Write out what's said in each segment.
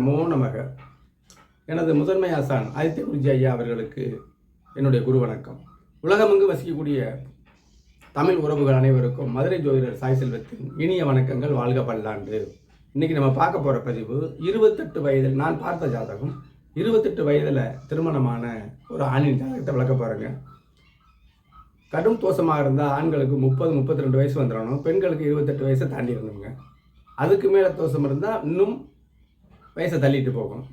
நமோ நமக. எனது முதன்மை ஆசான் ஆதித்ய குருஜி ஐயா அவர்களுக்கு என்னுடைய குரு வணக்கம். உலகமெங்கு வசிக்கக்கூடிய தமிழ் உறவுகள் அனைவருக்கும் மதுரை ஜோதிடர் சாய் செல்வத்தின் இனிய வணக்கங்கள் வாழ்க பல்லாண்டு. இன்னைக்கு நம்ம பார்க்க போகிற பதிவு இருபத்தெட்டு வயதில் நான் பார்த்த ஜாதகம் இருபத்தெட்டு வயதில் திருமணமான ஒரு ஆணின் ஜாதகத்தை விளக்க போகிறேங்க கடும் தோஷமாக இருந்தால் ஆண்களுக்கு முப்பது முப்பத்தி ரெண்டு வயசு வந்துடணும் பெண்களுக்கு இருபத்தெட்டு வயசை தாண்டி இருந்தவங்க அதுக்கு மேலே தோஷம் இருந்தால் இன்னும் வயசை தள்ளிட்டு போகும்.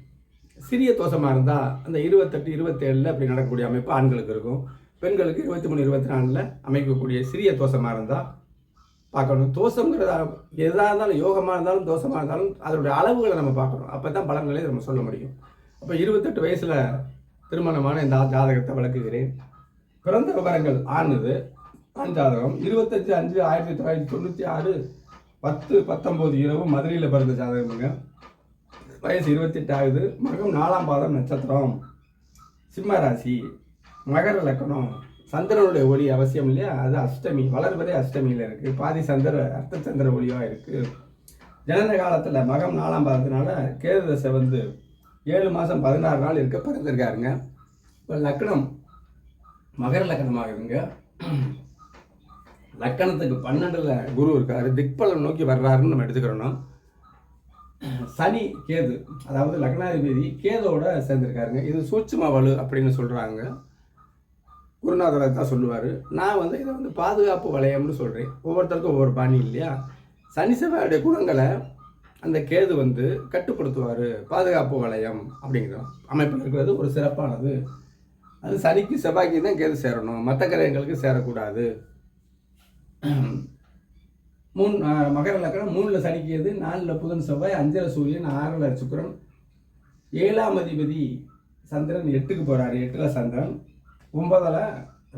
சிறிய தோஷமாக இருந்தால் அந்த இருபத்தெட்டு இருபத்தேழில் அப்படி நடக்கக்கூடிய அமைப்பு ஆண்களுக்கு இருக்கும். பெண்களுக்கு இருபத்தி மூணு இருபத்தி நாலில் அமைக்கக்கூடிய சிறிய தோஷமாக இருந்தால் பார்க்கணும். தோஷங்கிறத எதாக இருந்தாலும் யோகமாக இருந்தாலும் தோஷமாக இருந்தாலும் அதனுடைய அளவுகளை நம்ம பார்க்கணும். அப்போ தான் பலன்களை நம்ம சொல்ல முடியும். அப்போ இருபத்தெட்டு வயசில் திருமணமான இந்த ஜாதகத்தை விளக்குகிறேன். பிறந்த விவரங்கள் ஆணுது ஆண் ஜாதகம். இருபத்தஞ்சு அஞ்சு ஆயிரத்தி தொள்ளாயிரத்தி தொண்ணூற்றி ஆறு பத்து பத்தொம்போது இரவு மதுரையில் பிறந்த ஜாதகமுங்க. வயசு இருபத்தெட்டு ஆகுது. மகம் நாலாம் பாதம் நட்சத்திரம். சிம்ம ராசி. மகர லக்கணம். சந்திரனுடைய ஒளி அவசியம் இல்லையா? அது அஷ்டமி. வளர்வதே அஷ்டமியில் இருக்குது பாதி சந்திர அர்த்த சந்திர ஒளியாக இருக்குது ஜனன காலத்தில் மகம் நாலாம் பாதத்தினால கேது தசை வந்து ஏழு மாதம் பதினாறு நாள் இருக்க பிறந்திருக்காருங்க. இப்போ லக்கணம் மகர லக்கணமாகுதுங்க லக்கணத்துக்கு பன்னெண்டில் குரு இருக்காரு. திக்பலம் நோக்கி வர்றாருன்னு நம்ம எடுத்துக்கிறோம். சனி கேது அதாவது லக்னாதிபதி கேதோட சேர்ந்துருக்காருங்க. இது சூட்சும வலு அப்படின்னு சொல்கிறாங்க குருநாதரை தான் சொல்லுவார். நான் வந்து இதை வந்து பாதுகாப்பு வளையம்னு சொல்கிறேன் ஒவ்வொருத்தருக்கும் ஒவ்வொரு பாணி இல்லையா? சனி செவ்வாயுடைய குணங்களை அந்த கேது வந்து கட்டுப்படுத்துவார். பாதுகாப்பு வளையம் அப்படிங்கிற அமைப்பில் இருக்கிறது ஒரு சிறப்பானது. அது சனிக்கு செவ்வாய்க்கு தான் கேது சேரணும். மற்ற கிரகங்களுக்கு சேரக்கூடாது. மூணு மகர லக்கணம் மூணில் சனிக்கியது நாலில் புதன் செவ்வாய் அஞ்சில் சூரியன் ஆறில் சுக்கிரன். ஏழாம் அதிபதி சந்திரன் எட்டுக்கு போகிறாரு எட்டில் சந்திரன் ஒன்பதில்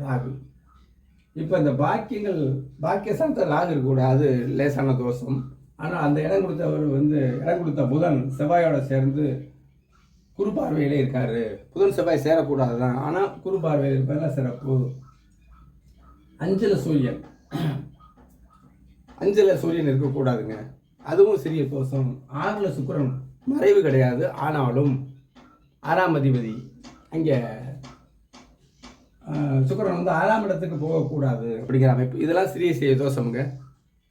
ராகு. இப்போ இந்த பாக்கியங்கள் பாக்கிய சந்திரன் ராகு இருக்கக்கூடாது லேசான தோஷம். ஆனால் அந்த இடம் கொடுத்தவர் வந்து இடம் கொடுத்த புதன் செவ்வாயோட சேர்ந்து குரு பார்வையிலே புதன் செவ்வாய் சேரக்கூடாது தான் ஆனால் குரு பார்வையில் சிறப்பு. அஞ்சில் சூரியன். அஞ்சில் சூரியன் இருக்கக்கூடாதுங்க. அதுவும் சிறிய தோஷம் ஆறில் சுக்கிரன் மறைவு கிடையாது. ஆனாலும் ஆறாம் அதிபதி அங்கே சுக்கரன் வந்து ஆறாம் இடத்துக்கு போகக்கூடாது அப்படிங்கிற அமைப்பு. இதெல்லாம் சிறிய சிறிய தோஷமுங்க.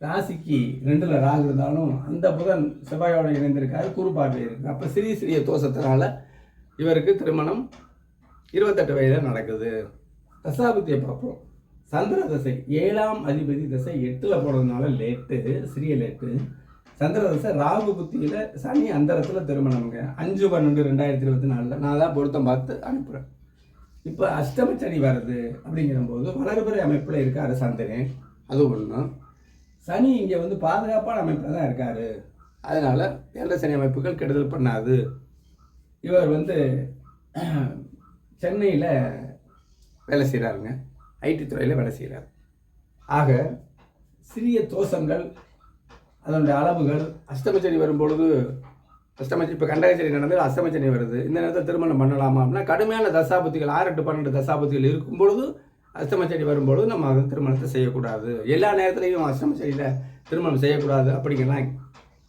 ராசிக்கு ரெண்டில் ராகு இருந்தாலும் அந்த புதன் செவ்வாயோட இணைந்திருக்காரு குரு பார்வை இருக்கு அப்போ சிறிய சிறிய தோஷத்தினால இவருக்கு திருமணம் இருபத்தெட்டு வயதில் நடக்குது. தசாபுத்தியை பார்ப்போம். சந்திர தசை ஏழாம் அதிபதி தசை எட்டில் போனதுனால லேட்டு சிறிய லேட்டு. சந்திர தசை ராகு புத்தியில் சனி அந்தரத்தில் திருமணம்ங்க. அஞ்சு பன்னெண்டு ரெண்டாயிரத்தி இருபத்தி நாலில் நான் தான் பொருத்தம் பார்த்து அனுப்புகிறேன் இப்போ அஷ்டம சனி வருது அப்படிங்கிறபோது வளர்பிறை அமைப்பில் இருக்காரு சந்திரன். அது ஒன்று சனி இங்கே வந்து பாதுகாப்பான அமைப்பில் தான் இருக்கார். அதனால் ஏழை சனி அமைப்புகள் கெடுதல் பண்ணாது. இவர் வந்து சென்னையில் வேலை செய்கிறாருங்க ஐடி துறையில் வேலை செய்கிறார் ஆக சிறிய தோஷங்கள் அதனுடைய அளவுகள் அஷ்டமச்சனி வரும்பொழுது அஷ்டமச்சனி இப்போ கண்டகச்சனி நடந்தது அஷ்டமச்சனி வருது. இந்த நேரத்தில் திருமணம் பண்ணலாமா அப்படின்னா கடுமையான தசாபத்திகள் ஆறு எட்டு பன்னெண்டு தசாபத்திகள் இருக்கும் பொழுது அஷ்டமச்சனி வரும்பொழுது நம்ம அது திருமணத்தை செய்யக்கூடாது. எல்லா நேரத்துலையும் அஷ்டமச்சனியில் திருமணம் செய்யக்கூடாது அப்படிங்கலாம்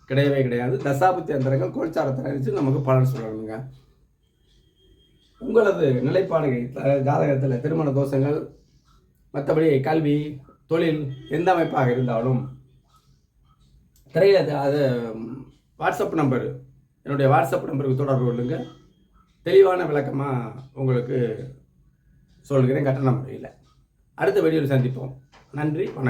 கிடையவே கிடையாது. தசாபுத்தி அந்தரங்கள் கோல்சாரத்தை அறிவித்து நமக்கு பலன் சொல்லணுங்க. உங்களது நிலைப்பாடுகள் ஜாதகத்தில் திருமண தோஷங்கள் மற்றபடி கல்வி தொழில் எந்த அமைப்பாக இருந்தாலும். திரையில் அது- வாட்ஸ்அப் நம்பர். என்னுடைய வாட்ஸ்அப் நம்பருக்கு தொடர்பு கொள்ளுங்க தெளிவான விளக்கமாக உங்களுக்கு சொல்கிறேன் கட்டண முறையில் அடுத்த வீடியோவில் சந்திப்போம். நன்றி வணக்கம்.